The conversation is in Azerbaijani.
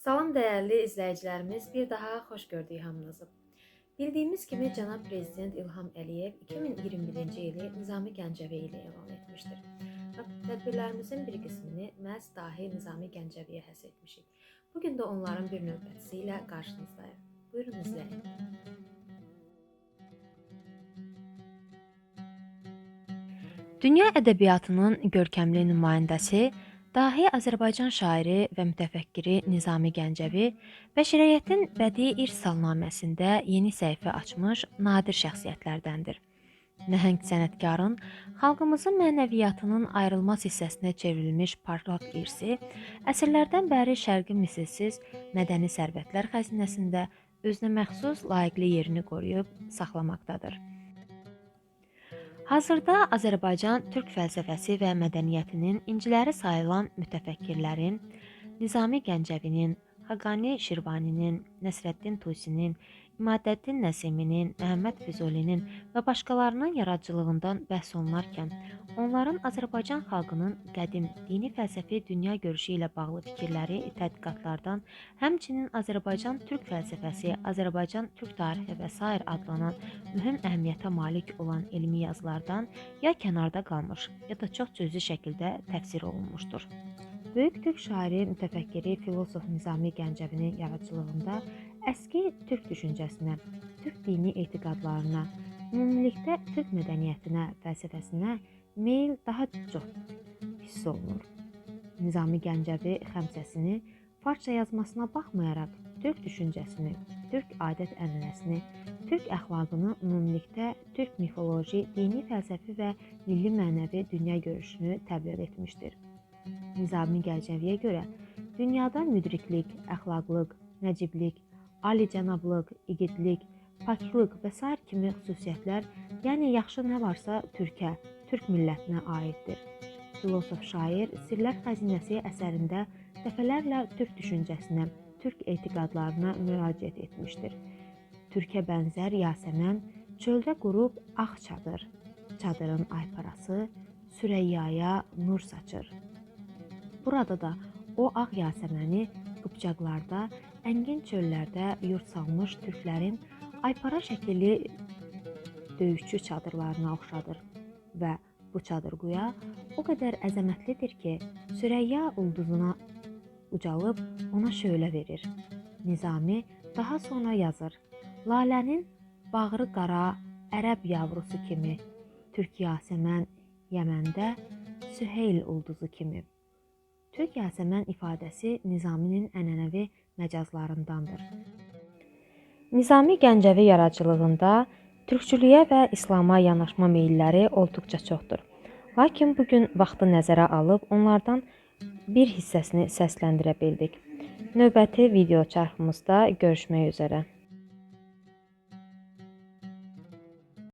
Salam dəyərli izləyicilərimiz, bir daha xoş gördük hamınızı. Bildiyimiz kimi cənab prezident İlham Əliyev 2021-ci ili Nizami Gəncəvi ilə elan etmişdir. Tədbirlərimizin bir qismini məhz dahi Nizami Gəncəviyə həsr etmişik. Bu gün də onların bir növbətçisi ilə qarşınızdayıq. Buyurun izləyin. Dünya ədəbiyyatının görkəmli nümayəndəsi, dahi Azərbaycan şairi və mütəfəkkiri Nizami Gəncəvi bəşəriyyətin bədii irs salnaməsində yeni səhifə açmış nadir şəxsiyyətlərdəndir. Nəhəng sənətkarın xalqımızın mənəviyyatının ayrılmaz hissəsinə çevrilmiş parlaq irsi əsrlərdən bəri şərqi misilsiz mədəni sərvətlər xəzinəsində özünə məxsus layiqli yerini qoruyub saxlamaqdadır. Hazırda Azərbaycan türk fəlsəfəsi və mədəniyyətinin inciləri sayılan mütəfəkkirlərin Nizami Gəncəvinin, Xaqani Şirvaninin, Nəsrəddin Tusinin, İmadəddin Nəsiminin, Məhəmməd Füzulinin və başqalarının yaradıcılığından bəhs olunarkən, onların Azərbaycan xalqının qədim dini fəlsəfi dünya görüşü ilə bağlı fikirləri tədqiqatlardan, həmçinin Azərbaycan türk fəlsəfəsi, Azərbaycan türk tarixi və sair adlanan mühüm əhəmiyyətə malik olan elmi yazılardan ya kənarda qalmış, ya da çox cüzi şəkildə təfsir olunmuşdur. Böyük türk şairi, mütəfəkkiri, filosof Nizami Gəncəvinin yaradıcılığında əski türk düşüncəsinə, türk dini etiqadlarına, ümumilikdə türk mədəniyyətinə, fəlsəfəsinə meyl daha çox hiss olunur. Nizami Gəncəvi xəmsəsini farsça yazmasına baxmayaraq türk düşüncəsini, türk adət-ənənəsini, türk əxlaqını, ümumilikdə türk mifoloji, dini fəlsəfi və milli mənəvi dünya görüşünü təbliğ etmişdir. Nizami Gəncəviyə görə dünyada müdriklik, əxlaqlıq, nəciblik, alicənablıq, igidlik, paklıq və sair kimi xüsusiyyətlər, yəni yaxşı nə varsa türkə, türk millətinə aiddir. Filosof şair Sirlər Xəzinəsi əsərində dəfələrlə türk düşüncəsinə, türk etiqadlarına müraciət etmişdir. Türkə bənzər Yasəmən çöldə qurub ağ çadır. Çadırın ayparası Sürəyyaya nur saçır. Burada da o ağ Yasəməni qıpçaqlarda, əngin çöllərdə yurd salmış türklərin aypara şəkilli döyüşçü çadırlarına oxşadır və bu çadırquya o qədər əzəmətlidir ki, Sürəyya ulduzuna ucalıb ona şölə verir. Nizami daha sonra yazır. Lalənin bağrı qara ərəb yavrusu kimi, Türk Yasəmən Yəməndə Süheyl ulduzu kimi. Türk Yasəmən ifadəsi Nizaminin ənənəvi məcazlarındandır. Nizami Gəncəvi yaradıcılığında türkçülüyə və İslama yanaşma meylləri olduqca çoxdur. Lakin bu gün vaxtı nəzərə alıb onlardan bir hissəsini səsləndirə bildik. Növbəti video çarxımızda görüşmək üzrə.